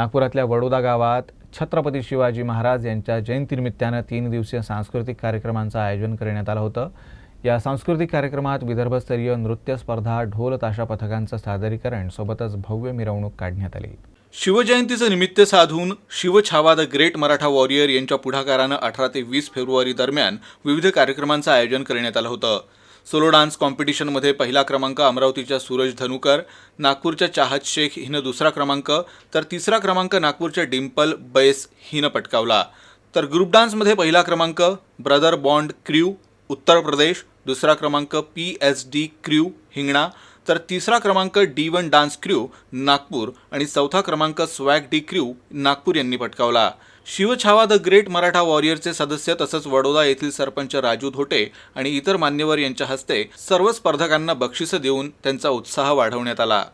नागपुरातल्या वडोदा गावात छत्रपती शिवाजी महाराज यांच्या जयंतीनिमित्तानं तीन दिवसीय सांस्कृतिक कार्यक्रमांचं आयोजन करण्यात आलं होतं. या सांस्कृतिक कार्यक्रमात विदर्भस्तरीय नृत्य स्पर्धा ढोल ताशा पथकांचं सादरीकरण सोबतच भव्य मिरवणूक काढण्यात आली. शिवजयंतीचं निमित्त साधून Shivchhava the great Maratha warrior यांच्या पुढाकारानं अठरा ते वीस फेब्रुवारी दरम्यान विविध कार्यक्रमांचं आयोजन करण्यात आलं होतं. सोलो डान्स कॉम्पिटिशनमध्ये पहिला क्रमांक अमरावतीच्या सूरज धनुकर नागपूरच्या चाहत शेख हिनं दुसरा क्रमांक तर तिसरा क्रमांक नागपूरच्या डिम्पल बैस हिनं पटकावला. तर ग्रुप डान्समध्ये पहिला क्रमांक ब्रदर बॉन्ड क्र्यू उत्तर प्रदेश दुसरा क्रमांक P S D crew Hingna तर तिसरा क्रमांक D one dance crew Nagpur. आणि चौथा क्रमांक स्वॅग डी क्र्यू नागपूर यांनी पटकावला. शिवछावा द ग्रेट मराठा वॉरियरचे सदस्य तसंच वडोदा येथील सरपंच राजू धोटे आणि इतर मान्यवर यांच्या हस्ते सर्व स्पर्धकांना बक्षिसं देऊन त्यांचा उत्साह वाढवण्यात आला.